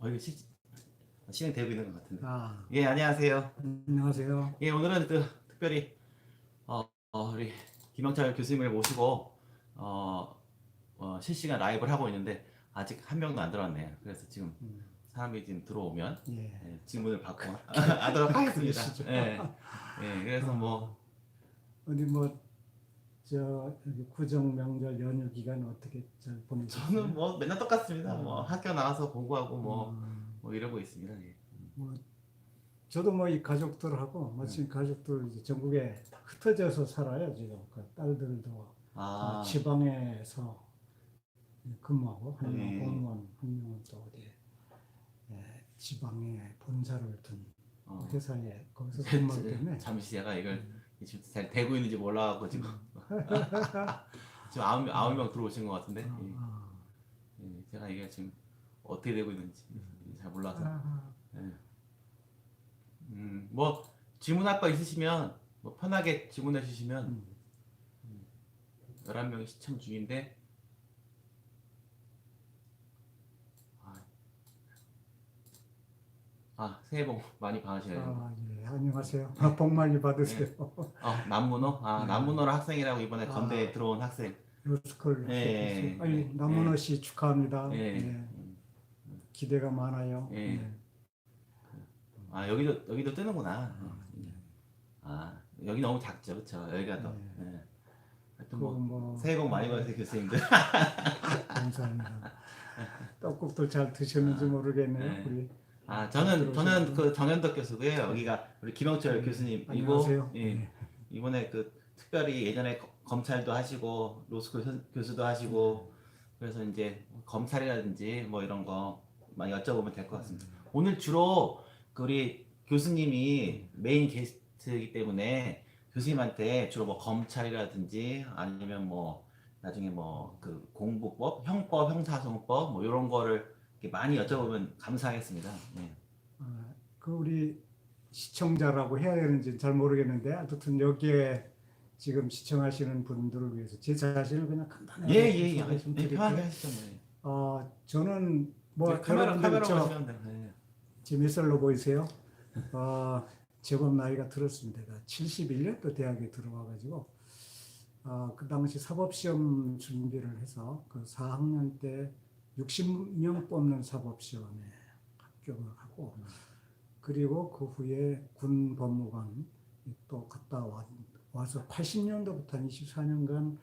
어, 이거 시, 진행되고 있는 것 같은데. 아, 예, 안녕하세요. 안녕하세요. 예, 오늘은 그 특별히 어, 어, 우리 김영철 교수님을 모시고 어, 어, 실시간 라이브를 하고 있는데 아직 한 명도 안 들어왔네요. 그래서 지금 음, 사람이 지금 들어오면 예. 예, 질문을 받고 하도록 하겠습니다. 그러시죠. 예, 예, 그래서 뭐 어디 뭐 저 구정 명절 연휴 기간 어떻게 잘 보내셨어요? 저는 뭐 맨날 똑같습니다. 뭐 학교 나와서 공부하고 뭐, 음, 뭐 이러고 있습니다. 예. 뭐 저도 뭐 이 가족들하고 마침 가족들 이제 전국에 흩어져서 살아요 지금 그 딸들도 아, 어, 지방에서 근무하고 한 명은 네. 공무원 한 명은 또 어디 예, 지방에 본사를 둔 어. 회사에 거기서 근무하기 때문에 잠시 제가 이걸 지금 잘 되고 있는지 몰라갖고 지금 지금 아홉 명 아홉 명 들어오신 것 같은데 아, 예. 아, 예, 제가 이게 지금 어떻게 되고 있는지 잘 몰라서 아, 예. 음, 뭐 질문할 거 있으시면 뭐 편하게 질문해 주시면 음. 11명이 시청 중인데 아, 아 새해 복 많이 받으시네요 아, 예, 안녕하세요. 아, 복 많이 받으세요. 어, 남문호? 아, 네. 남문호로 학생이라고 이번에 아. 건대에 들어온 학생. 로스쿨. 예, 아니 예, 남문호 씨 축하합니다. 예. 예, 음. 기대가 많아요. 예. 아, 여기도, 여기도 뜨는구나. 예. 아, 여기 너무 작죠, 그쵸? 여기가 더. 네. 예. 하여튼 그 뭐, 뭐 새해 복 많이 받으세요, 교수님들. 감사합니다. 떡국도 잘 드셨는지 모르겠네요. 네. 우리 아, 저는, 저는 들어오시고. 그 정현덕 교수고요. 여기가 우리 김영철 교수님이고, 안녕하세요. 예. 예. 이번에 그 특별히 예전에 거- 검찰도 하시고 로스쿨 선- 교수도 하시고 그래서 이제 검찰이라든지 뭐 이런 거 많이 여쭤보면 될 것 같습니다. 오늘 주로 그 우리 교수님이 메인 게스트이기 때문에 교수님한테 주로 뭐 검찰이라든지 아니면 뭐 나중에 뭐 그 공부법, 형법, 형사소송법 뭐 이런 거를 많이 여쭤보면 감사하겠습니다. 네. 아, 그 우리 시청자라고 해야 되는지 잘 모르겠는데 하여튼 여기에 지금 시청하시는 분들을 위해서 제 자신을 그냥 간단하게 예, 예, 예. 좀 네. 편하게 하시죠. 뭐. 어, 저는 뭐 네, 카메라 카메라 저 보시면 돼요. 네. 지금 몇 살로 보이세요? 어, 제법 나이가 들었습니다. 71년도 대학에 들어와가지고 어, 그 당시 사법시험 준비를 해서 그 4학년 때 60명 뽑는 사법시험에 합격을 하고 그리고 그 후에 군 법무관 또 갔다 와, 와서 80년도부터 한 24년간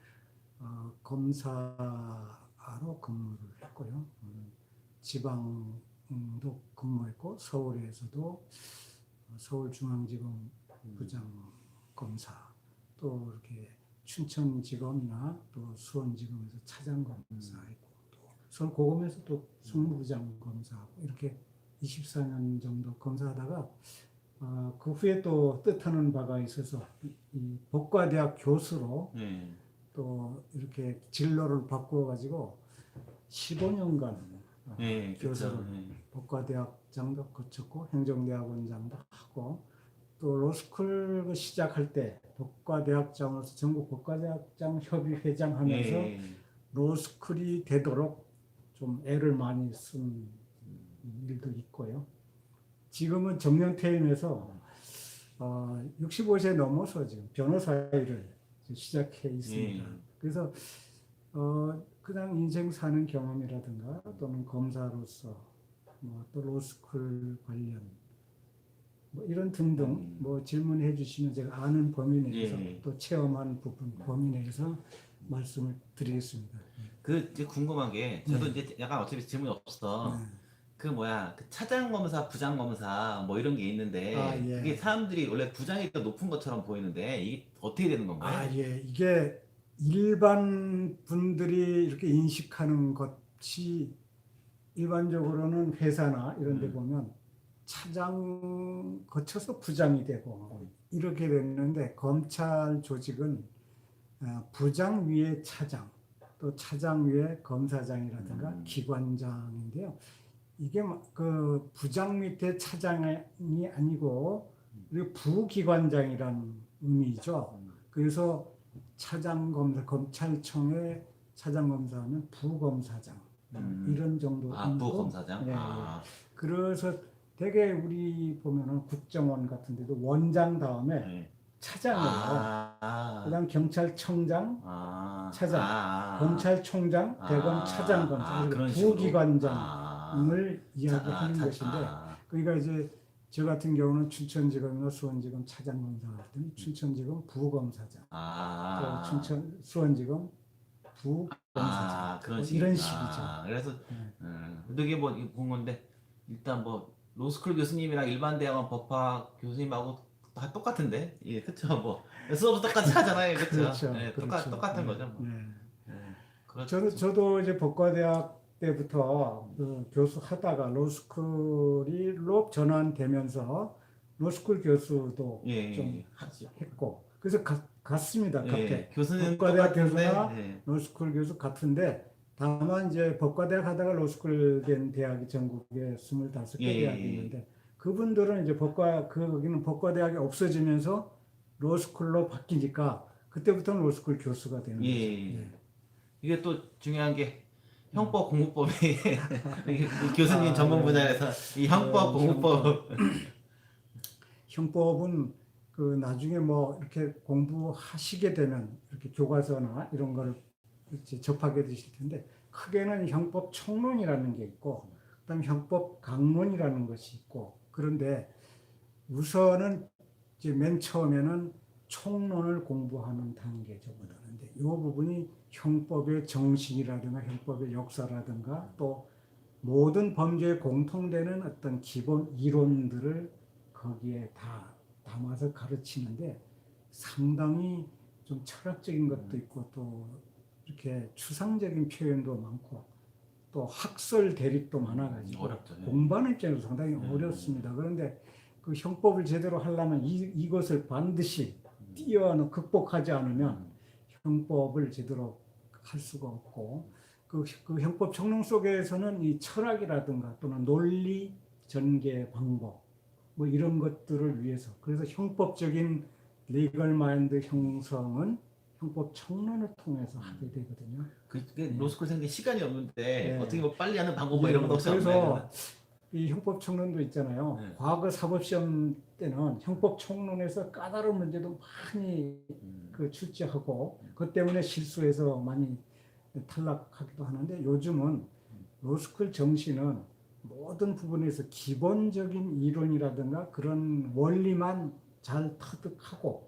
어, 검사로 근무를 했고요. 음, 지방도 근무했고 서울에서도 서울중앙지검 부장 검사 또 이렇게 춘천지검이나 또 수원지검에서 차장 검사했고 또 서울 고검에서 또 승무부장 검사하고 이렇게 24년 정도 검사하다가 어, 그 후에 또 뜻하는 바가 있어서 이, 이 법과대학 교수로 네. 또 이렇게 진로를 바꾸어 가지고 15년간 네, 그렇죠. 교수를 네. 법과대학장도 거쳤고 행정대학원장도 하고 또 로스쿨 그 시작할 때 법과대학장으로서 전국 법과대학장 협의 회장 하면서 네. 로스쿨이 되도록 좀 애를 많이 쓴 일도 있고요. 지금은 정년 퇴임해서 어, 65세 넘어서 지금 변호사 일을 시작해 있습니다. 예. 그래서 어, 그냥 인생 사는 경험이라든가 또는 검사로서 뭐 또 로스쿨 관련 뭐 이런 등등 음. 뭐 질문해 주시면 제가 아는 범위 내에서 예. 또 체험한 부분 범위 내에서 말씀을 드리겠습니다. 그 이제 궁금한 게 저도 네. 이제 약간 어차피 질문이 없어. 네. 그 뭐야 그 차장 검사, 부장 검사 뭐 이런 게 있는데 아, 예. 그게 사람들이 원래 부장이 더 높은 것처럼 보이는데 이게 어떻게 되는 건가요? 아, 예. 이게 일반 분들이 이렇게 인식하는 것이 일반적으로는 회사나 이런 데 음. 보면 차장 거쳐서 부장이 되고 이렇게 됐는데 검찰 조직은 어, 부장 위에 차장 또 차장 위에 검사장이라든가 음. 기관장인데요. 이게 막그 부장 밑에 차장이 아니고 부기관장이라는 의미죠. 음. 그래서 차장 검사 검찰청의 차장 검사는 부검사장 음. 이런 정도. 아 부검사장. 예, 예. 아, 그래서 되게 우리 보면은 국정원 같은 데도 원장 다음에 네. 차장이에요. 아, 그다음 경찰청장, 아, 차장, 아, 검찰총장, 아, 대검 차장검 아, 을 그런 식으로. 부기관장을 아, 이야기하는 차- 것인데 아, 그러니까 이제 저 같은 경우는 춘천지검이나 수원지검 차장검사 같은 춘천지검 부검사장, 아, 또 춘천 수원지검 부검사장 아, 그런 뭐식 이런 식이죠. 아, 그래서 네. 음, 근데 이게 뭐 이거 본 건데 일단 뭐 로스쿨 교수님이랑 일반 대학원 법학 교수님하고 다 똑같은데 예 그쵸 뭐 수업도 똑같이 하잖아요 그쵸 그렇죠. 네, 똑같 그렇죠. 똑같은 네. 거죠 뭐. 네. 네. 그렇죠. 저도 저도 이제 법과대학 때부터 그 교수 하다가 로스쿨이로 전환되면서 로스쿨 교수도 예, 예, 좀 예. 하죠. 했고 그래서 가- 갔습니다 예, 카페 교수는 법과대학 똑같은데 교수나 예. 로스쿨 교수 같은데 다만 이제 법과대학 하다가 로스쿨 된 대학이 전국에 25개 예, 예, 대학이 예. 있는데 그분들은 이제 법과 그 거기는 법과 대학이 없어지면서 로스쿨로 바뀌니까 그때부터는 로스쿨 교수가 되는 예, 거죠. 예. 예. 이게 또 중요한 게 형법 공부법이 이 교수님 아, 전문 네. 분야에서 이 형법 네, 공부법 형법은 그 나중에 뭐 이렇게 공부하시게 되면 이렇게 교과서나 이런 거를 접하게 되실 텐데 크게는 형법 총론이라는 게 있고 그다음 형법 강론이라는 것이 있고 그런데 우선은 이제 맨 처음에는 총론을 공부하는 단계적으로는데 이 부분이 형법의 정신이라든가 형법의 역사라든가 또 모든 범죄에 공통되는 어떤 기본 이론들을 거기에 다 담아서 가르치는데 상당히 좀 철학적인 것도 있고 또 이렇게 추상적인 표현도 많고 또 학설 대립도 많아가지고 어렵죠. 예. 공부하는 입장에서 상당히 음. 어렵습니다. 그런데 그 형법을 제대로 하려면 이, 이것을 반드시 뛰어넘 극복하지 않으면 형법을 제대로 할 수가 없고 그, 그 형법 총론 속에서는 이 철학이라든가 또는 논리 전개 방법 뭐 이런 것들을 위해서 그래서 형법적인 리걸 마인드 형성은 형법 총론을 통해서 하게 되거든요. 그게 로스쿨생들 시간이 없는데 네. 어떻게 뭐 빨리 하는 방법 뭐 예, 이런 것도 없이 그래서? 이 형법 총론도 있잖아요. 네. 과거 사법 시험 때는 형법 총론에서 까다로운 문제도 많이 음. 그 출제하고 그 때문에 실수해서 많이 탈락하기도 하는데 요즘은 로스쿨 정신은 모든 부분에서 기본적인 이론이라든가 그런 원리만 잘 터득하고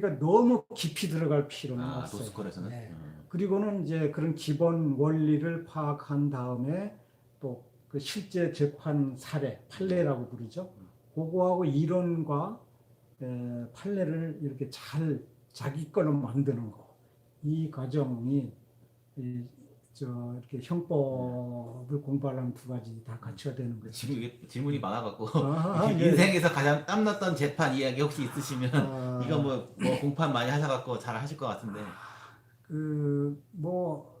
그러니까 너무 깊이 들어갈 필요는 아 없어요. 로스쿨에서는 네. 음. 그리고는 이제 그런 기본 원리를 파악한 다음에 또 그 실제 재판 사례, 판례라고 부르죠. 그거하고 이론과 에, 판례를 이렇게 잘 자기 걸로 만드는 거. 이 과정이 이, 저 이렇게 형법을 공부하려면 두 가지 다 갖춰야 되는 거죠. 지금 이게 질문이 많아갖고 아, 예. 인생에서 가장 땀났던 재판 이야기 혹시 있으시면 아, 이거 뭐, 뭐 공판 많이 하셔갖고 잘 하실 것 같은데 그뭐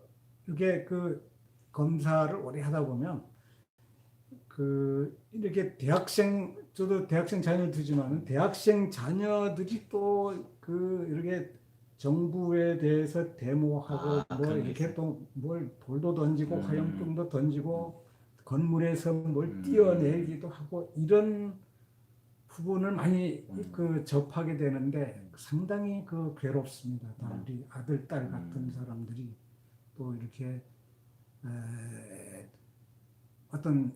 이게 그 검사를 오래 하다 보면 그 이렇게 대학생 저도 대학생 자녀를 두지만은 대학생 자녀들이 또 그 이렇게 정부에 대해서 데모하고 아, 뭐 이렇게 또 뭘 돌도 던지고 음. 화염병도 던지고 건물에서 뭘 음. 뛰어내기도 하고 이런 부분을 많이 음. 그 접하게 되는데 상당히 그 괴롭습니다. 다 음. 우리 아들 딸 같은 음. 사람들이 또 이렇게 에, 어떤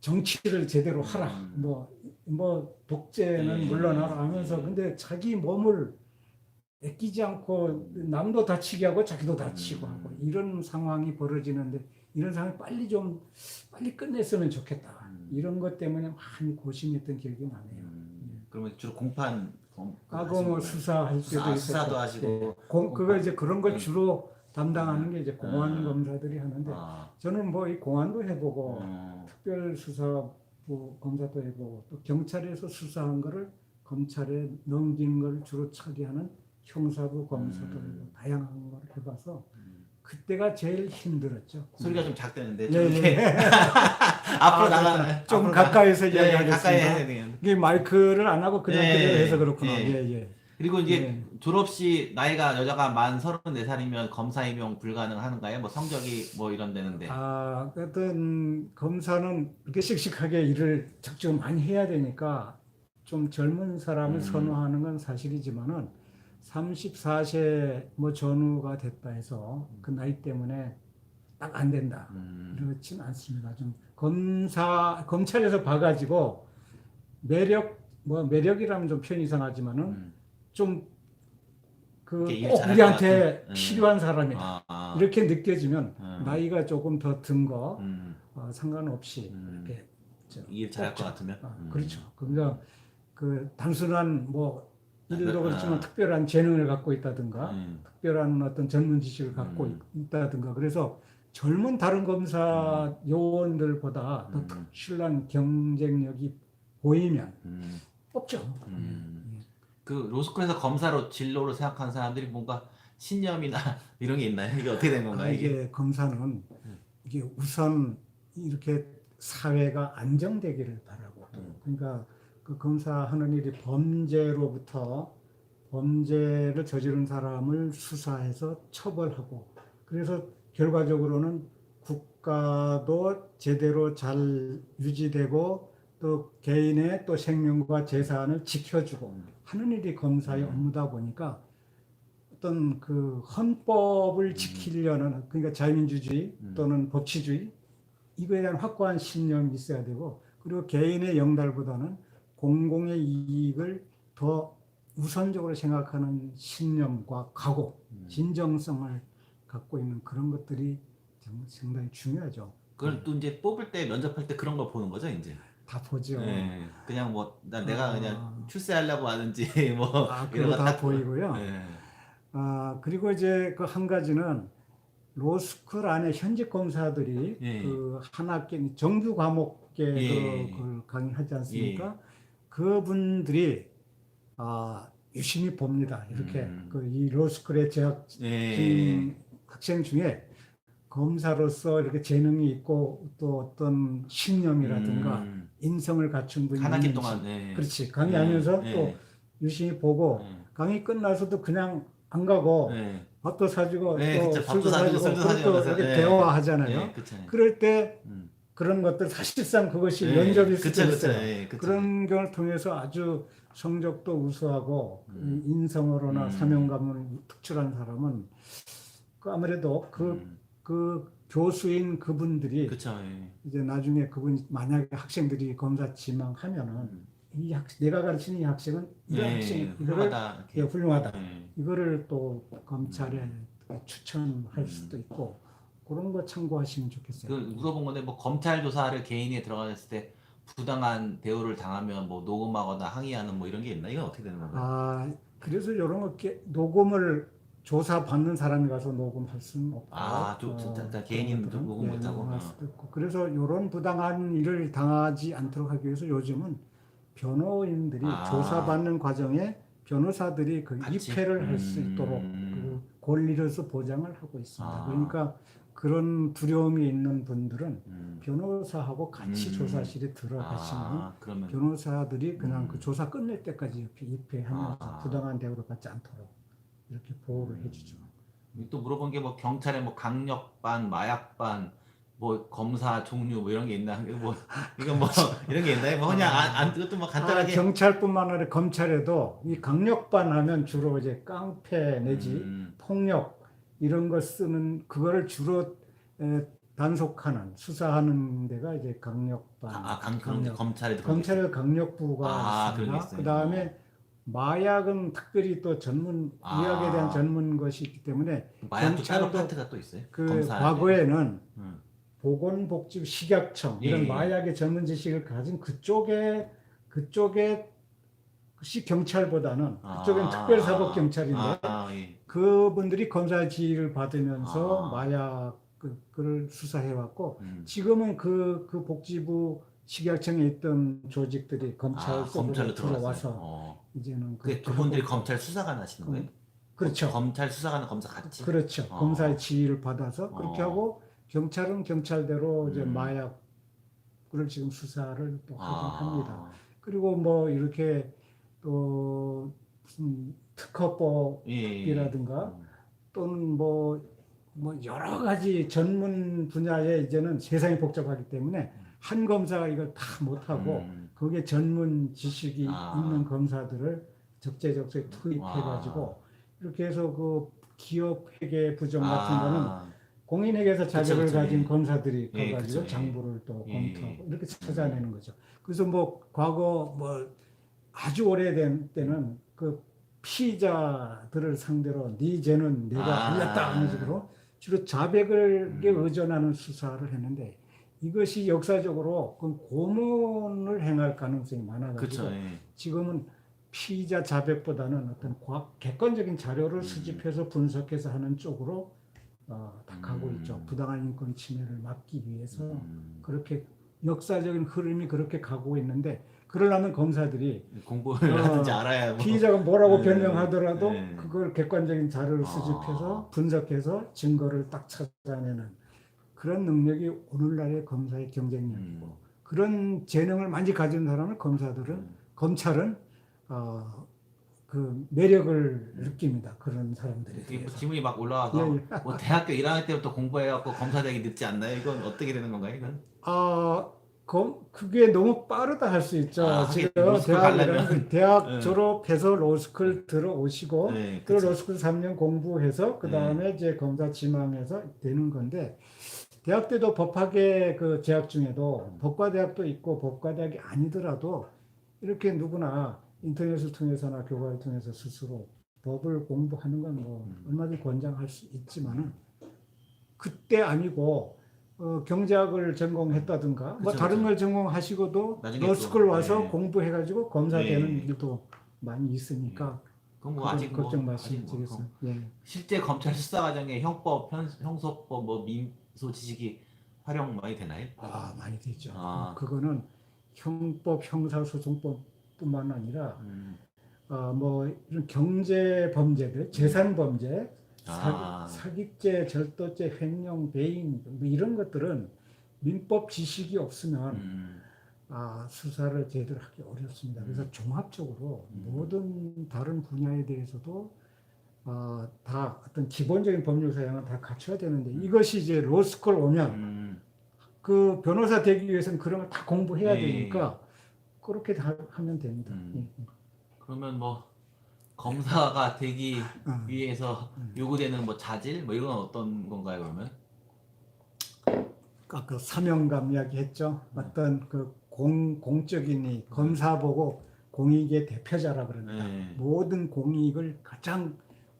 정치를 제대로 하라 음. 뭐뭐 독재는 예. 물러나라 하면서 근데 자기 몸을 아끼지 않고 남도 다치게 하고 자기도 다치고 음. 하고 이런 상황이 벌어지는데 이런 상황 빨리 좀 빨리 끝냈으면 좋겠다 음. 이런 것 때문에 많이 고심했던 기억이 나네요. 음, 그러면 주로 공판 검, 과거 뭐 수사할 때도 수사, 수사도 하시고 예. 공, 그거 이제 그런 걸 음. 주로 담당하는 게 이제 공안 음. 검사들이 하는데 아, 저는 뭐 이 공안도 해보고 어, 특별 수사부 검사도 해보고 또 경찰에서 수사한 거를 검찰에 넘기는 걸 주로 처리하는 형사부 검사도 음. 다양한 걸 해봐서 음. 그때가 제일 힘들었죠. 소리가 좀 작대는데 예, 좀 이렇게 예. 앞으로 아, 나가 좀 가까이서 나- 예, 이야기하겠습니다. 가까이 해야. 이게 마이크를 안 하고 그냥 예, 그대로 해서 그렇구나. 예. 예, 예. 그리고 이제 네. 졸업 시 나이가 여자가 만 34살이면 검사 임용 불가능한가요? 뭐 성적이 뭐 이런 데는데. 아, 어떤 검사는 이렇게 씩씩하게 일을 적극 많이 해야 되니까 좀 젊은 사람을 음. 선호하는 건 사실이지만은 34세 뭐 전후가 됐다 해서 그 나이 때문에 딱 안 된다. 음. 그렇진 않습니다. 좀 검사 검찰에서 봐가지고 매력 뭐 매력이라면 좀 표현 이상하지만은 음. 좀그 일꼭 잘할 우리한테 같은? 음. 필요한 사람이다. 아, 아. 이렇게 느껴지면 음. 나이가 조금 더 든거 음. 어, 상관없이 음. 이렇게 저, 일 잘할 것. 같으면. 어, 음. 그렇죠. 그러니까 그 단순한 뭐 일도 아, 그렇지만 아. 특별한 재능을 갖고 있다든가 음. 특별한 어떤 전문 지식을 갖고 음. 있- 있다든가 그래서 젊은 다른 검사 요원들보다 더 음. 특출난 경쟁력이 보이면 음. 뽑죠. 음. 예. 그 로스쿨에서 검사로 진로로 생각하는 사람들이 뭔가 신념이나 이런 게 있나요? 이게 어떻게 된 아, 건가요? 이게? 이게 검사는 이게 우선 이렇게 사회가 안정되기를 바라고 음. 그러니까 그 검사하는 일이 범죄로부터 범죄를 저지른 사람을 수사해서 처벌하고 그래서 결과적으로는 국가도 제대로 잘 유지되고 또 개인의 또 생명과 재산을 지켜주고 하는 일이 검사의 음. 업무다 보니까 어떤 그 헌법을 지키려는 그러니까 자유민주주의 음. 또는 법치주의 이거에 대한 확고한 신념이 있어야 되고 그리고 개인의 영달보다는 공공의 이익을 더 우선적으로 생각하는 신념과 각오, 음. 진정성을 갖고 있는 그런 것들이 정- 상당히 중요하죠. 그걸 또 이제 뽑을 때 면접할 때 그런 걸 보는 거죠, 이제. 다 보죠. 네. 그냥 뭐난 내가 아. 그냥 출세하려고 하는지 뭐 아, 이런 거다딱 보이고요. 네. 아, 그리고 이제 그 한 가지는 로스쿨 안에 현직 검사들이 예. 그한 학기 정규 과목에 예. 그, 그걸 강의하지 않습니까? 그분들이 아, 유심히 봅니다. 이렇게 음. 그이 로스쿨에 재학 네. 중 학생 중에 검사로서 이렇게 재능이 있고 또 어떤 신념이라든가 음. 인성을 갖춘 분이 한 학기 있는지. 동안 네. 그렇지 강의하면서 네. 또 유심히 보고 네. 강의 끝나서도 그냥 안 가고 네. 밥도 사주고 네, 또 그쵸. 술도 사주고 사주고 술도 사주고 이렇게 네. 대화하잖아요. 네, 그쵸. 그럴 때 음. 그런 것들 사실상 그것이 네. 면접일 수도 그쵸, 그쵸. 있어요. 네, 그쵸. 그런 걸 통해서 아주 성적도 우수하고 음. 이 인성으로나 음. 사명감을 특출한 사람은 그 아무래도 그, 음. 그 교수인 그분들이 그쵸. 예. 이제 나중에 그분 만약에 학생들이 검사 지망하면은 음. 이 학, 내가 가르치는 이 학생은 이런 네, 학생 이거를 훌륭하다. 예, 훌륭하다. 네. 이거를 또 검찰에 추천할 음. 수도 있고 그런 거 참고하시면 좋겠어요. 그 물어본 건데 뭐 검찰 조사를 개인이 들어갔을 때 부당한 대우를 당하면 뭐 녹음하거나 항의하는 뭐 이런 게 있나? 이건 어떻게 되는 건가요? 아 그래서 이런 거 깨- 녹음을 조사 받는 사람이 가서 녹음할 수는 없고 아, 좀 진짜- 진짜 개인은 그런 녹음 것들은, 못하고? 녹음할 어. 수도 있고 그래서 이런 부당한 일을 당하지 않도록 하기 위해서 요즘은 변호인들이 아. 조사받는 과정에 변호사들이 그 같이? 입회를 할수 음. 있도록 그 권리로서 보장을 하고 있습니다. 아. 그러니까 그런 두려움이 있는 분들은 음. 변호사하고 같이 음. 조사실에 들어가시면 아, 그러면 변호사들이 그냥 음. 그 조사 끝낼 때까지 옆에 입회하면서 아. 부당한 대우를 받지 않도록 이렇게 보호를 해주죠. 또 물어본 게 뭐 경찰에 뭐 강력반, 마약반, 뭐 검사 종류 뭐 이런 게 있나? 이거 뭐 이건 뭐 이런 게 있나요? 뭐 그냥 안, 안 그것도 뭐 아, 간단하게 경찰뿐만 아니라 검찰에도 이 강력반 하면 주로 이제 깡패 내지 음, 폭력 이런 거 쓰는 그거를 주로 에, 단속하는 수사하는 데가 이제 강력반. 아, 강 강력. 검찰에 강력부가 아, 있습니다. 그 다음에 마약은 특별히 또 전문 아. 의학에 대한 전문 것이 있기 때문에. 마약도 따로 파트가 또 있어요. 그 검사 과거에는 음. 보건복지 식약청 이런 예, 예. 마약의 전문 지식을 가진 그쪽에 그쪽에 시 경찰보다는 그쪽엔 아, 특별사법 경찰인데 아, 아, 예. 그분들이 검사 지휘를 받으면서 아. 마약 그- 수사해 왔고 음. 지금은 그, 그 복지부 식약청에 있던 조직들이 검찰 아, 검찰로 들어와서 어. 이제는 그 그분들이 검찰 수사관 하시는 거예요? 그렇죠 검찰 수사관은 검사 같이. 그렇죠 어. 검사의 지휘를 받아서 그렇게 어. 하고 경찰은 경찰대로 이제 음. 마약을 지금 수사를 또 아. 합니다. 그리고 뭐 이렇게 또 무슨 특허법 예, 예. 이라든가 음. 또는 뭐, 뭐 여러 가지 전문 분야에 이제는 세상이 복잡하기 때문에 한 검사가 이걸 다 못하고 음. 거기에 전문 지식이 아. 있는 검사들을 적재적소에 투입해가지고 와. 이렇게 해서 그 기업 회계 부정 같은 거는 아, 공인회계사 자격을 그쵸, 가진 예. 검사들이 예, 가가지고 그쵸, 예. 장부를 또 예. 검토하고 이렇게 찾아내는 거죠. 그래서 뭐 과거 뭐 아주 오래된 때는 그 피의자들을 상대로 네 죄는 내가 아. 알렸다 하는 식으로 주로 자백을 음. 의존하는 수사를 했는데 이것이 역사적으로 그 고문을 행할 가능성이 많아가지고 그쵸. 예. 지금은 피의자 자백보다는 어떤 과학, 객관적인 자료를 음. 수집해서 분석해서 하는 쪽으로 어, 다 가고 음. 있죠. 부당한 인권 침해를 막기 위해서 음. 그렇게 역사적인 흐름이 그렇게 가고 있는데 그러려면 검사들이 공부를 어, 하는지 알아야 뭐. 피의자가 뭐라고 네. 변명하더라도 네. 그걸 객관적인 자료를 아. 수집해서 분석해서 증거를 딱 찾아내는 그런 능력이 오늘날의 검사의 경쟁력이고 음. 그런 재능을 많이 가진 사람을 검사들은 음. 검찰은 어, 그 매력을 느낍니다. 그런 대해서. 지문이 막 올라와서 예, 예. 뭐 대학교 1학년 때부터 공부해갖고 검사 되기 늦지 않나요? 이건 어떻게 되는 건가요? 이건? 아, 검, 그게 너무 빠르다 할 수 있죠. 아, 하긴 지금 로스쿨 대학. 대학 네. 졸업해서 로스쿨 들어오시고 네, 그 그쵸. 로스쿨 3년 공부해서 그 다음에 이제 검사 지망해서 되는 건데 대학 때도 법학에 그 재학 중에도 음. 법과대학도 있고 법과대학이 아니더라도 이렇게 누구나 인터넷을 통해서나 교과를 통해서 스스로 법을 공부하는 건뭐 음. 얼마든지 권장할 수 있지만은 그때 아니고 어, 경제학을 전공했다든가 뭐 그쵸, 다른 그쵸. 걸 전공하시고도 로스쿨 또, 와서 네. 공부해가지고 검사 네. 되는 일도 많이 있으니까 뭐 그건 아직 뭐, 걱정 아직 뭐 마시겠어요. 예. 실제 검찰 수사 과정에 형법, 현, 형소법, 뭐 민소 지식이 활용 많이 되나요? 아 많이 되죠. 아. 그거는 형법, 형사소송법뿐만 아니라 음. 어, 뭐 이런 경제 범죄들, 재산 범죄, 아. 사기, 사기죄, 절도죄, 횡령, 배임 뭐 이런 것들은 민법 지식이 없으면 음. 아, 수사를 제대로 하기 어렵습니다. 그래서 종합적으로 음. 모든 다른 분야에 대해서도 어, 다 어떤 기본적인 법률 사양은 다 갖춰야 되는데 이것이 이제 로스쿨 오면 음. 그 변호사 되기 위해서는 그런 걸 다 공부해야 예, 예, 되니까 그렇게 다 하면 됩니다. 음. 예, 예. 그러면 뭐 검사가 되기 어. 위해서 음. 요구되는 뭐 자질 뭐 이런 건 어떤 건가요 그러면? 아까 그 사명감 이야기했죠. 어떤 그 공, 공적인 이 검사 보고 공익의 대표자라 그럽니다. 네. 모든 공익을 가장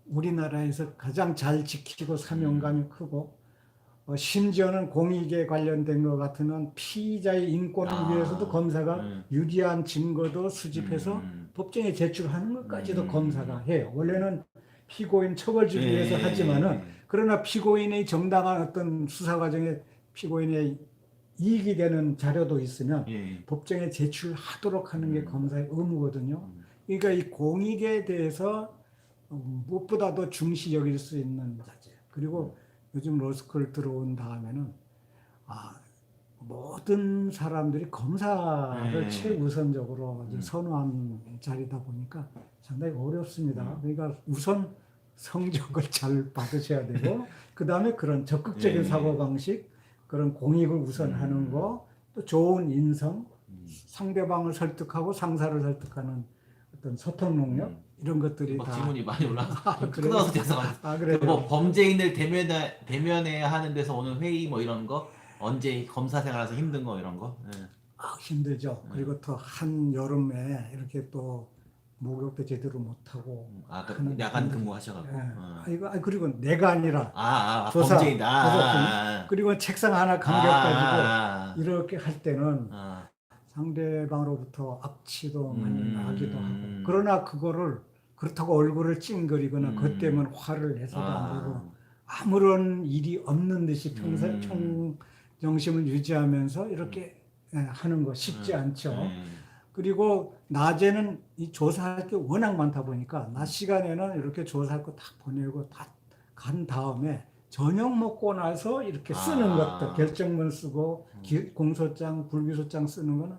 우리나라에서 가장 잘 지키고 사명감이 크고 어, 심지어는 공익에 관련된 것 같으면 피의자의 인권을 아, 위해서도 검사가 네. 유리한 증거도 수집해서 음. 법정에 제출하는 것까지도 음. 검사가 해요. 원래는 피고인 처벌주기 위해서 예. 하지만은 그러나 피고인의 정당한 어떤 수사 과정에 피고인의 이익이 되는 자료도 있으면 예. 법정에 제출하도록 하는 게 음. 검사의 의무거든요. 음. 그러니까 이 공익에 대해서 어, 무엇보다도 중시 여길 수 있는 자제. 그리고 요즘 로스쿨 들어온 다음에는 아, 모든 사람들이 검사를 네. 최우선적으로 음. 선호하는 자리다 보니까 상당히 어렵습니다. 음. 그러니까 우선 성적을 잘 받으셔야 되고 그 다음에 그런 적극적인 네. 사고 방식, 그런 공익을 우선하는 음. 거, 또 좋은 인성, 음. 상대방을 설득하고 상사를 설득하는 어떤 소통 능력 음. 이런 것들이 막다 지문이 많이 올라서 아? 끊어서 죄송합니다. 아 그래요. 뭐 범죄인을 대면해 대면해야 하는 데서 오는 회의 뭐 이런 거 언제 검사 생활에서 힘든 거 이런 거. 예. 아, 힘들죠. 네. 그리고 또 한 여름에 이렇게 또 목욕도 제대로 못하고 아, 그 하는 야간 분들. 근무하셔갖고. 예. 어. 아, 이거 아, 그리고 내가 아니라 아, 아, 아 조사, 범죄인다. 아, 아, 그리고 책상 하나 아, 간격 가지고 아, 이렇게 할 때는 아, 상대방으로부터 악취도 많이 음. 나기도 하고 그러나 그거를 그렇다고 얼굴을 찡그리거나 음. 그것 때문에 화를 내서도 아, 안 되고 아무런 일이 없는 듯이 평소 음. 평 정심을 유지하면서 이렇게 예, 하는 거 쉽지 음. 않죠. 예. 그리고 낮에는 이 조사할 게 워낙 많다 보니까 낮 시간에는 이렇게 조사할 거 다 보내고 다 간 다음에 저녁 먹고 나서 이렇게 쓰는 아. 것들 결정문 쓰고 음. 기- 공소장 불기소장 쓰는 거는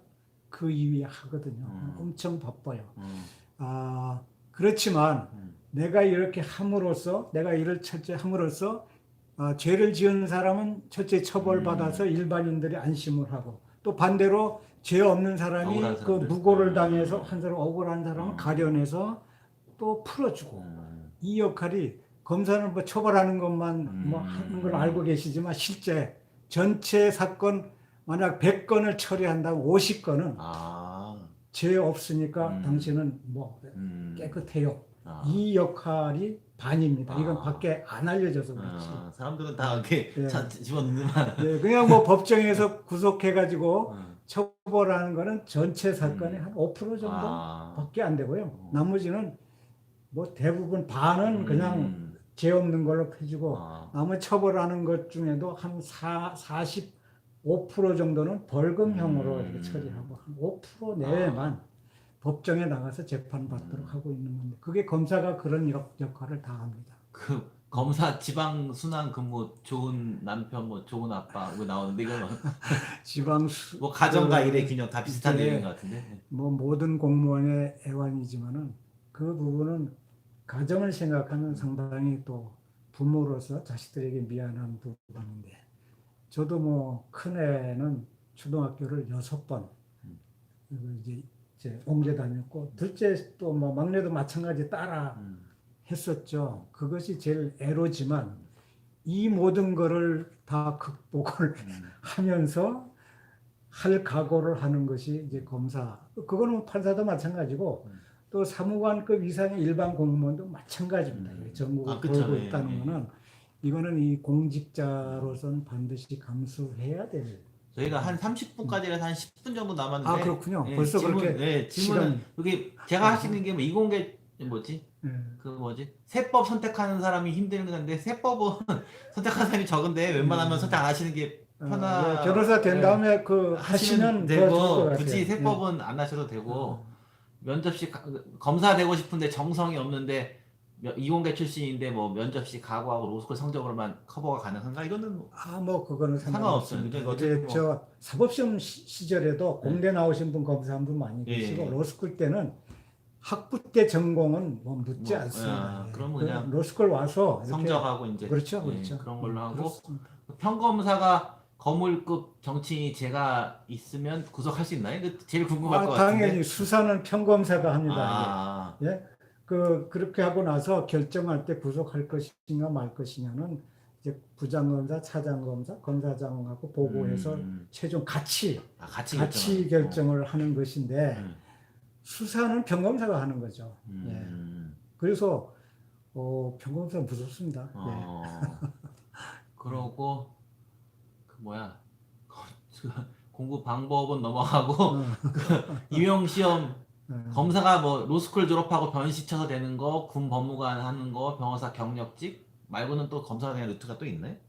그 이후에 하거든요. 음. 엄청 바빠요. 음. 아 그렇지만 음. 내가 이렇게 함으로써 내가 이를 첫째 함으로써 아, 죄를 지은 사람은 첫째 처벌받아서 음. 일반인들이 안심을 하고 또 반대로 죄 없는 사람이 억울한 그 사람들. 무고를 음. 당해서 한 사람 억울한 사람은 음. 가려내서 또 풀어주고 음. 이 역할이 검사는 뭐 처벌하는 것만 뭐 음. 하는 걸 알고 계시지만 실제 전체 사건 만약 100건을 처리한다면 50건은 아. 죄 없으니까 음. 당신은 뭐 음. 깨끗해요. 아. 이 역할이 반입니다. 이건 아. 밖에 안 알려져서 그렇지. 아, 사람들은 다 이렇게 예. 자- 집어넣는만. 네, 그냥 뭐 법정에서 구속해가지고 음. 처벌하는 거는 전체 사건의 음. 한5% 정도 아. 밖에 안 되고요. 어. 나머지는 뭐 대부분 반은 그냥 음. 죄 없는 걸로 펴주고 아. 나머지 처벌하는 것 중에도 한 4, 45% 정도는 벌금형으로 음. 이렇게 처리하고 한 5% 내외만 법정에 나가서 재판받도록 음. 하고 있는 건데 그게 검사가 그런 역, 역할을 다 합니다. 그 검사 지방 순환 근무 좋은 남편 뭐 좋은 아빠 뭐 나오는데 이거 뭐, 지방 수, 뭐 가정과 그, 일의 균형 다 비슷한 이제 얘기인 것 같은데. 뭐 모든 공무원의 애환이지만은 그 부분은 가정을 생각하면 상당히 또 부모로서 자식들에게 미안한 부분인데 저도 뭐 큰애는 초등학교를 여섯 번 음. 그리고 이제 이제 옹제 다녔고 둘째 또 뭐 막내도 마찬가지 따라 음. 했었죠. 그것이 제일 애로지만 이 모든 거를 다 극복을 음. 하면서 할 각오를 하는 것이 이제 검사. 그거는 판사도 마찬가지고 음. 또 사무관급 이상의 일반 공무원도 마찬가지입니다. 음. 전국을 아, 그쵸. 돌고 예, 있다는 예. 거는 이거는 이 공직자로서는 반드시 감수해야 될. 저희가 한 30분까지라서 한 10분 정도 남았는데. 아 그렇군요. 예, 벌써 질문, 그렇게 예, 질문은 시간이- 여기 제가 하시는 게 뭐 이공계 뭐지? 예. 그 뭐지? 세법 선택하는 사람이 힘든 건데 세법은 선택하는 사람이 적은데 웬만하면 음. 선택 안 하시는 게 어, 편하. 예, 변호사 된 예. 다음에 그 하시면 더 좋을 것 되고 같아요. 굳이 예. 세법은 안 하셔도 되고 어. 면접시 가- 검사 되고 싶은데 정성이 없는데 면- 이공계 출신인데 뭐 면접시 각오하고 로스쿨 성적으로만 커버가 가능한가 이거는 뭐 아, 뭐 그거는 상관없어요. 상관없습니다. 그러니까 이제 어쨌든 뭐- 저 사법시험 시- 시절에도 네. 공대 나오신 분 검사 한 분 많이 예, 계시고 예. 로스쿨 때는 학부 때 전공은 뭐 묻지 뭐, 않습니다. 아, 예. 그러면 그 그냥 로스쿨 와서 이렇게 성적하고 이제 그렇죠, 예, 그렇죠. 그런 걸로 음, 하고 그렇습니다. 평검사가 거물급 정치인이 제가 있으면 구속할 수 있나요? 그 제일 궁금할 아, 것 당연히 같은데. 수사는 평검사가 합니다. 아, 예. 그 그렇게 하고 나서 결정할 때 구속할 것인가 말 것이냐는 이제 부장검사, 차장검사, 검사장하고 보고해서 음, 최종 같이 아, 같이 같이 결정을 하는 것인데 음, 수사는 평검사가 하는 거죠. 예. 음, 그래서 어, 평검사 무섭습니다. 예. 어, 그러고 그 뭐야 그 공부 방법은 넘어가고 어, 임용 시험 예. 검사가 뭐 로스쿨 졸업하고 변시 쳐서 되는 거, 군 법무관 하는 거, 변호사 경력직 말고는 또 검사가 되는 루트가 또 있네.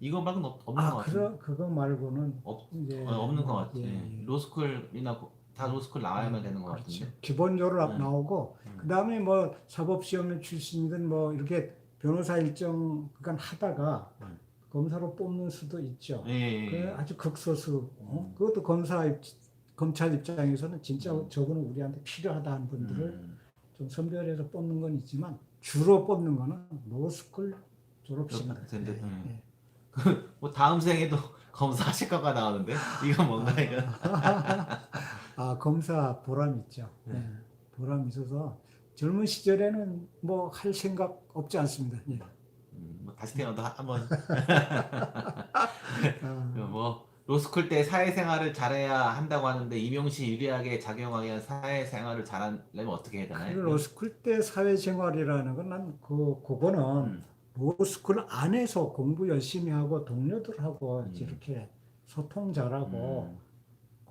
이거 말고는 없, 없는 것 아, 같아. 그러, 그거 말고는 없, 이제 어, 없는 것 같아. 예, 예. 로스쿨이나 고- 다 로스쿨 나와야만 되는 것 그렇죠. 같은데. 기본적으로 네. 나오고 음. 그다음에 뭐 사법 시험 출신이든 뭐 이렇게 변호사 일정 그간 하다가 음. 검사로 뽑는 수도 있죠. 예, 예, 그 예. 아주 극소수. 어? 음. 그것도 검사 입, 검찰 입장에서는 진짜 음. 저분은 우리한테 필요하다는 분들을 음. 좀 선별해서 뽑는 건 있지만 주로 뽑는 거는 로스쿨 졸업생들. 졸업생들, 예, 음. 예. 뭐 다음 생에도 검사 하실 거가 나오는데 이건 뭔가 이거. 아 검사 보람 있죠. 네. 예, 보람 있어서 젊은 시절에는 뭐 할 생각 없지 않습니다. 예. 음, 뭐 다시 태어나도 하- 한번 아, 뭐 로스쿨 때 사회생활을 잘해야 한다고 하는데 임용시 유리하게 작용하기 위한 사회생활을 잘하려면 어떻게 해야 그 되나요? 로스쿨 때 사회생활이라는 건 난 그 그거는 음. 로스쿨 안에서 공부 열심히 하고 동료들하고 음. 이렇게 소통 잘하고 음.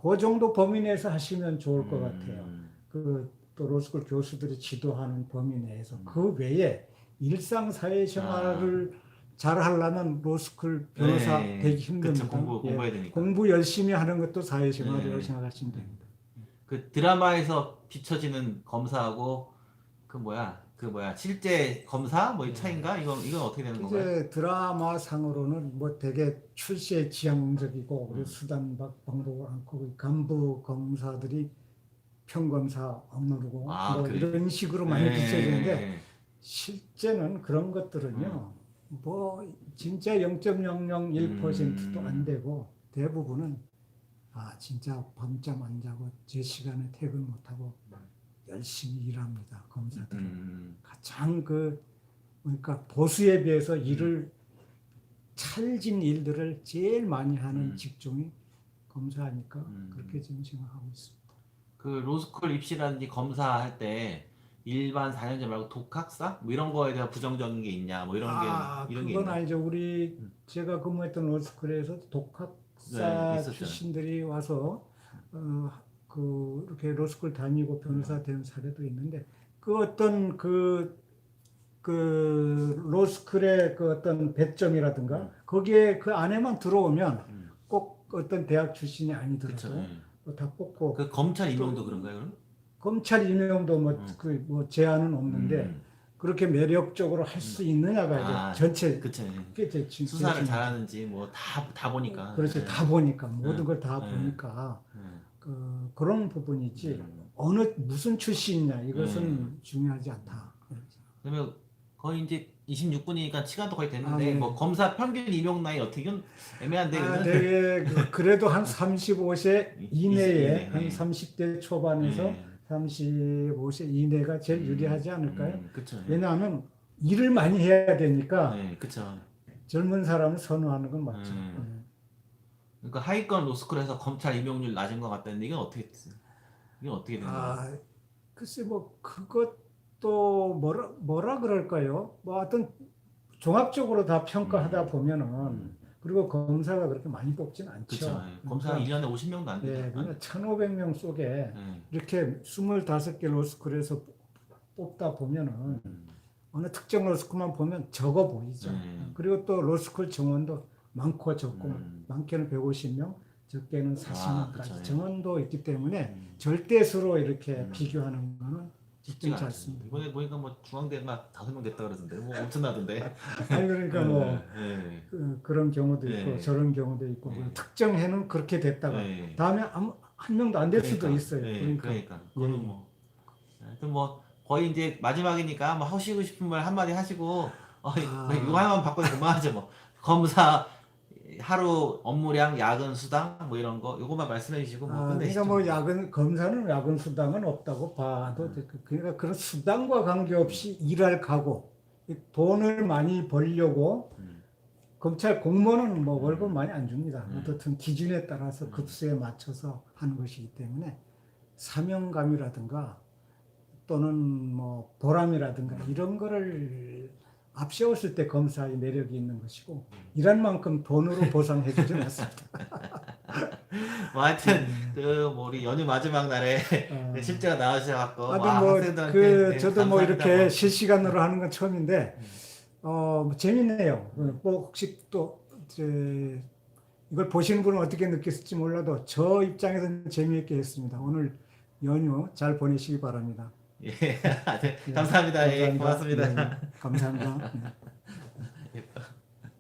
그 정도 범위 내에서 하시면 좋을 것 음. 같아요. 그 또 로스쿨 교수들이 지도하는 범위 내에서 음. 그 외에 일상 사회생활을 잘 하려면 로스쿨 변호사 네, 되기 힘듭니다. 그쵸, 공부 예, 공부해야 되니까. 공부 열심히 하는 것도 사회생활이라고 네. 생각하시면 됩니다. 그 드라마에서 비춰지는 검사하고 그 뭐야 그 뭐야 실제 검사 뭐 이 차인가 이건 이건 어떻게 되는 건가요? 이제 드라마 상으로는 뭐 되게 출세 지향적이고 그리고 음. 수단 방- 방법을 않고 그 간부 검사들이 평검사 업무르고 아, 뭐 그래. 이런 식으로 많이 예, 비춰지는데 예. 실제는 그런 것들은요. 뭐 진짜 0.001%도 음. 안 되고 대부분은 아 진짜 밤잠 안 자고 제 시간에 퇴근 못 하고 열심히 일합니다 검사들은 음, 가장 그 그러니까 보수에 비해서 일을 찰진 일들을 제일 많이 하는 음. 직종이 검사니까 음. 그렇게 지금 생각하고 있습니다. 그 로스쿨 입시라든지 검사할 때 일반 4년제 말고 독학사 뭐 이런 거에 대한 부정적인 게 있냐 뭐 이런 아, 게 이런 게 그건 있나? 알죠. 우리 음. 제가 근무했던 로스쿨에서 네, 독학사 있었죠. 출신들이 와서 어, 그 이렇게 로스쿨 다니고 음. 변호사 된 사례도 있는데 그 어떤 그, 그 로스쿨의 그 어떤 배점이라든가 음. 거기에 그 안에만 들어오면 음, 꼭 어떤 대학 출신이 그쵸. 아니더라도 예. 뭐다 뽑고 그 검찰 임용도 그런가요? 그럼? 검찰 임용도 뭐 음. 그뭐 제한은 없는데 음, 그렇게 매력적으로 할 수 있느냐가 이제 아, 전체 그쵸. 예. 그게 제 진- 수사를 제 진- 잘하는지 뭐 다 다 보니까. 그렇죠. 예. 다 보니까 모든 네. 걸다 네. 보니까 예. 그 그런 부분이지 음. 어느 무슨 출신이냐 이것은 음. 중요하지 않다. 그러면 거의 이제 26분이니까 시간도 거의 됐는데 아, 네. 뭐 검사 평균 임용 나이 어떻게 좀 애매한데 아? 되게 그- 그래도 한 35세 이- 이내에 이내, 한 네. 30대 초반에서 예. 35세 이내가 제일 음, 유리하지 않을까요? 음, 그쵸. 왜냐하면 일을 많이 해야 되니까 네, 그쵸. 젊은 사람을 선호하는 건 맞죠. 음. 그러니까 하위권 로스쿨에서 검찰 임용률 낮은 것 같다는데 이건 어떻게 이건 어떻게 네. 되는 거예요? 아, 글쎄 뭐 그것도 뭐라 뭐라 그럴까요? 뭐 하여튼 종합적으로 다 평가하다 음. 보면은 음, 그리고 검사가 그렇게 많이 뽑진 않죠. 그쵸. 예. 검사가 그러니까, 1년에 50명도 안 예, 되죠. 그러니까 1,500명 속에 예. 이렇게 25개 로스쿨에서 뽑다 보면은 음, 어느 특정 로스쿨만 보면 적어 보이죠. 음. 그리고 또 로스쿨 정원도 많고 적고 음. 많게는 150명, 적게는 그쵸, 40명까지 예. 정원도 있기 때문에 음. 절대수로 이렇게 음. 비교하는 거는 쉽지가 쉽지 않습니다. 않습니다. 이번에 보니까 뭐 중앙대가 다섯 명 됐다 그러던데 뭐 엄청나던데. 아니 그러니까 뭐 예. 그, 런 경우도 네. 있고 저런 경우도 있고 네. 뭐 특정 해는 그렇게 됐다가 예. 다음에 아무 한 명도 안 될 수도 그러니까, 있어요. 예, 그러니까, 그러니까. 그거는 예. 뭐 하여튼 뭐 거의 이제 마지막이니까 뭐 하시고 싶은 말 한마디 하시고 어, 아. 이거 하나만 바꿔도 그만하죠 뭐 검사 하루 업무량 야근 수당 뭐 이런 거 요것만 말씀해 주시고 뭐 아, 끝내시죠. 그러니까 뭐 야근 검사는 야근 수당은 없다고 봐도 음. 돼. 그- 그러니까 그런 수당과 관계없이 일할 각오, 이 돈을 많이 벌려고 음, 검찰 공무원은 뭐 월급 많이 안 줍니다. 음. 어떻든 기준에 따라서 음. 급수에 맞춰서 하는 것이기 때문에 사명감이라든가 또는 뭐 보람이라든가 이런 거를 앞세웠을 때 검사의 매력이 있는 것이고 일한 만큼 돈으로 보상해 주지 않습니다. 뭐 하여튼 그뭐 우리 연휴 마지막 날에 어. 실제가 나와주셔갖고 하여튼 와, 뭐 학생들한테 그 네, 저도 뭐. 이렇게 뭐. 실시간으로 하는 건 처음인데 음. 어뭐 재밌네요. 어, 뭐 혹시 또 이제 이걸 보시는 분은 어떻게 느꼈을지 몰라도 저 입장에서는 재미있게 했습니다. 오늘 연휴 잘 보내시기 바랍니다. 예, 네, 예, 감사합니다. 예. 고맙습니다. 네, 감사합니다. 네.